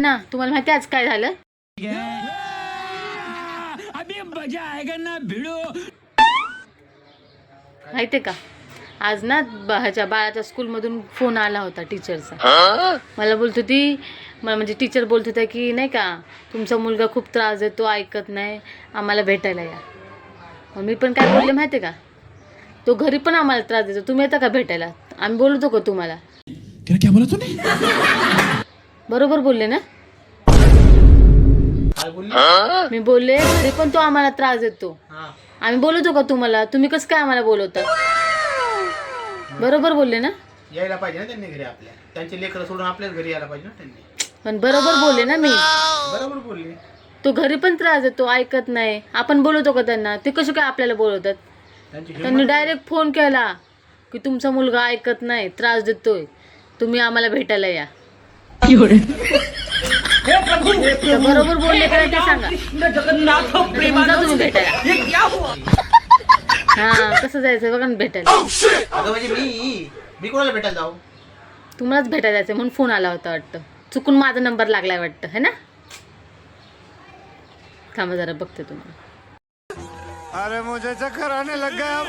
ना तुम्हाला माहिती आज काय झालं? माहितीये का? आज ना ब- ह्याच्या बाळाच्या स्कूलमधून फोन आला होता टीचरचा. मला बोलत होती मला म्हणजे टीचर बोलत होत्या की नाही का तुमचा मुलगा खूप त्रास देतो ऐकत नाही आम्हाला भेटायला या. मग मी पण काय बोलले माहितीये का? तो घरी पण आम्हाला त्रास देतो. तुम्ही येता का भेटायला? आम्ही बोलतो का तुम्हाला? बरोबर बोलले ना? मी बोलले घरी पण तो आम्हाला त्रास देतो. हा. आम्ही बोलवतो का तुम्हाला? तुम्ही कसं काय आम्हाला बोलवता? बरोबर बोलले ना? यायला पाहिजे ना त्यांनी घरी आपल्या. त्यांचे लेकरं सोडून आपल्याच घरी यायला पाहिजे ना त्यांनी. पण बरोबर बोलले ना मी. बरोबर बोलले. तो घरी पण त्रास देतो ऐकत नाही. आपण बोलवतो का त्यांना? ते कसे काय आपल्याला बोलवतात? त्यांची त्यांनी डायरेक्ट फोन केला की तुमचा मुलगा ऐकत नाही त्रास देतोय. तुम्ही आम्हाला भेटायला या. तर बरोबर बोलले का ते सांगा. नाहीतर मग जा तुम्ही भेटायला. हा. कसं जायचं बघा ना भेटायला. अगं म्हणजे मी मी कोणाला भेटायला जाऊ? तुम्हालाच भेटायला जायचं म्हणून फोन आला होता वाटतं. चुकून माझा नंबर लागलाय वाटतं है ना? थांबा जरा बघते तुम्हाला. अरे मुझे चक्कर आने लग गया अब.